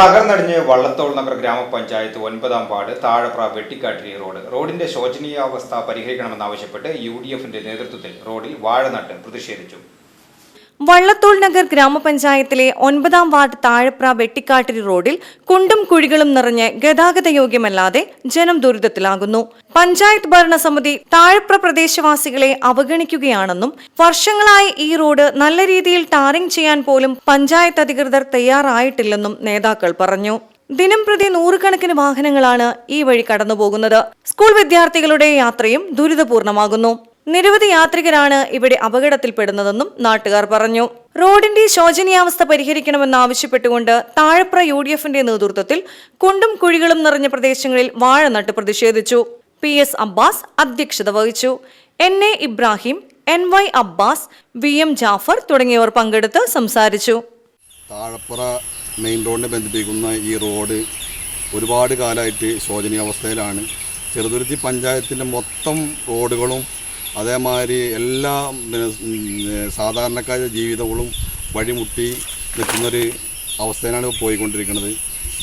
തകർന്നടിഞ്ഞ് വള്ളത്തോൾ നഗർ ഗ്രാമപഞ്ചായത്ത് ഒൻപതാം ward Thazhapra Vettikkattiri road. റോഡിന്റെ ശോചനീയാവസ്ഥ പരിഹരിക്കണമെന്നാവശ്യപ്പെട്ട് യു ഡി എഫിന്റെ നേതൃത്വത്തിൽ റോഡിൽ വാഴ നട്ട് പ്രതിഷേധിച്ചു. വള്ളത്തോൾ നഗർ ഗ്രാമപഞ്ചായത്തിലെ ഒൻപതാം വാർഡ് താഴപ്ര വെട്ടിക്കാട്ടിരി റോഡിൽ കുണ്ടും കുഴികളും നിറഞ്ഞ് ഗതാഗത യോഗ്യമല്ലാതെ ജനം ദുരിതത്തിലാകുന്നു. പഞ്ചായത്ത് ഭരണസമിതി താഴപ്ര പ്രദേശവാസികളെ അവഗണിക്കുകയാണെന്നും വർഷങ്ങളായി ഈ റോഡ് നല്ല രീതിയിൽ ടാറിംഗ് ചെയ്യാൻ പോലും പഞ്ചായത്ത് അധികൃതർ തയ്യാറായിട്ടില്ലെന്നും നേതാക്കൾ പറഞ്ഞു. ദിനം പ്രതി നൂറുകണക്കിന് വാഹനങ്ങളാണ് ഈ വഴി കടന്നുപോകുന്നത്. സ്കൂൾ വിദ്യാർത്ഥികളുടെ യാത്രയും ദുരിതപൂർണമാകുന്നു. നിരവധി യാത്രികരാണ് ഇവിടെ അപകടത്തിൽപ്പെടുന്നതെന്നും നാട്ടുകാർ പറഞ്ഞു. റോഡിന്റെ ശോചനീയാവസ്ഥ പരിഹരിക്കണമെന്നാവശ്യപ്പെട്ടുകൊണ്ട് താഴപ്ര യു ഡി എഫിന്റെ നേതൃത്വത്തിൽ കുണ്ടും കുഴികളും നിറഞ്ഞ പ്രദേശങ്ങളിൽ വാഴ നട്ട് പ്രതിഷേധിച്ചു. പി എസ് അബ്ബാസ് അധ്യക്ഷത വഹിച്ചു. N A Ibrahim N Y Abbas V M Jafar തുടങ്ങിയവർ പങ്കെടുത്ത് സംസാരിച്ചു. താഴപ്പുറ മെയിൻ റോഡിനെ ബന്ധിപ്പിക്കുന്ന ഈ റോഡ് ഒരുപാട് കാലമായിട്ട് ശോചനീയാവസ്ഥയിലാണ്. ചെറുതുരുത്തി പഞ്ചായത്തിന്റെ മൊത്തം റോഡുകളും അതേമാതിരി എല്ലാ സാധാരണക്കാരുടെ ജീവിതങ്ങളും വഴിമുട്ടി നിൽക്കുന്നൊരു അവസ്ഥയിലാണ് പോയിക്കൊണ്ടിരിക്കുന്നത്.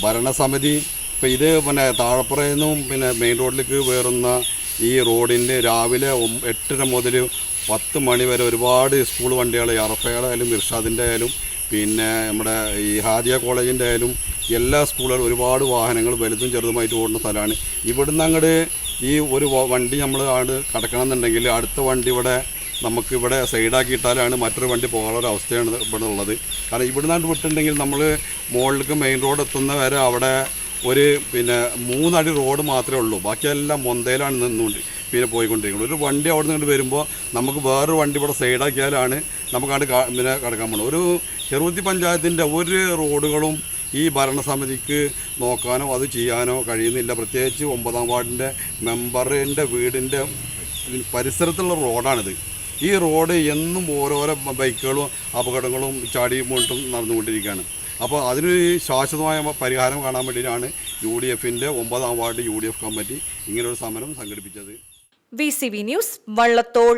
ഭരണസമിതി ഇപ്പോൾ ഇത് പിന്നെ താഴപ്പുറയിൽ നിന്നും പിന്നെ മെയിൻ റോഡിലേക്ക് വേറുന്ന ഈ റോഡിന്റെ രാവിലെ എട്ടര മുതൽ പത്ത് മണി വരെ ഒരുപാട് സ്കൂൾ വണ്ടികൾ അറഫയുടെ ആയാലും ഇർഷാദിന്റെ ആയാലും പിന്നെ നമ്മുടെ ഈ ഹാദിയ കോളേജിന്റെ ആയാലും എല്ലാ സ്കൂളുകളും ഒരുപാട് വാഹനങ്ങൾ വലുതും ചെറുതുമായിട്ട് ഓടുന്ന സ്ഥലമാണ്. ഇവിടുന്ന് അങ്ങോട്ട് ഈ ഒരു വണ്ടി നമ്മൾ ആട് കടക്കണം എന്നുണ്ടെങ്കിൽ അടുത്ത വണ്ടി ഇവിടെ നമുക്ക് ഇവിടെ സൈഡാക്കി സൈഡാക്കിയിട്ടാലാണ് മറ്റൊരു വണ്ടി പോകാനുള്ള അവസ്ഥയാണ് ഇവിടെ ഉള്ളത്. കാരണം ഇവിടെ നിന്നാണ് വിട്ടിട്ടുണ്ടെങ്കിൽ നമ്മൾ മുകളിലേക്ക് മെയിൻ റോഡ് എത്തുന്ന വരെ അവിടെ ഒരു പിന്നെ മൂന്നടി റോഡ് മാത്രമേ ഉള്ളൂ. ബാക്കിയെല്ലാം മൊന്തയിലാണ് നിന്നുകൊണ്ട് പിന്നെ പോയിക്കൊണ്ടിരിക്കുന്നത്. ഒരു വണ്ടി അവിടെ നിന്ന് വരുമ്പോൾ നമുക്ക് വേറൊരു വണ്ടി ഇവിടെ സൈഡാക്കിയാലാണ് നമുക്ക് അവിടെ പിന്നെ കിടക്കാൻ പോകുന്നത് ഒരു ചെറുപത്തി പഞ്ചായത്തിന്റെ ഒരു റോഡുകളും ഈ ഭരണസമിതിക്ക് നോക്കാനോ അത് ചെയ്യാനോ കഴിയുന്നില്ല. പ്രത്യേകിച്ച് ഒമ്പതാം വാർഡിന്റെ മെമ്പറിന്റെ വീടിന്റെ പരിസരത്തുള്ള റോഡാണിത്. ഈ റോഡ് എന്നും ഓരോരോ ബൈക്കുകളും അപകടങ്ങളും ചാടി പോയിട്ടും നടന്നുകൊണ്ടിരിക്കുകയാണ്. അപ്പോൾ അതിന് ശാശ്വതമായ പരിഹാരം കാണാൻ വേണ്ടിയിട്ടാണ് യു ഡി എഫിന്റെ ഒമ്പതാം ward U D F committee ഇങ്ങനൊരു സമരം സംഘടിപ്പിച്ചത്. V C V news Vallathol.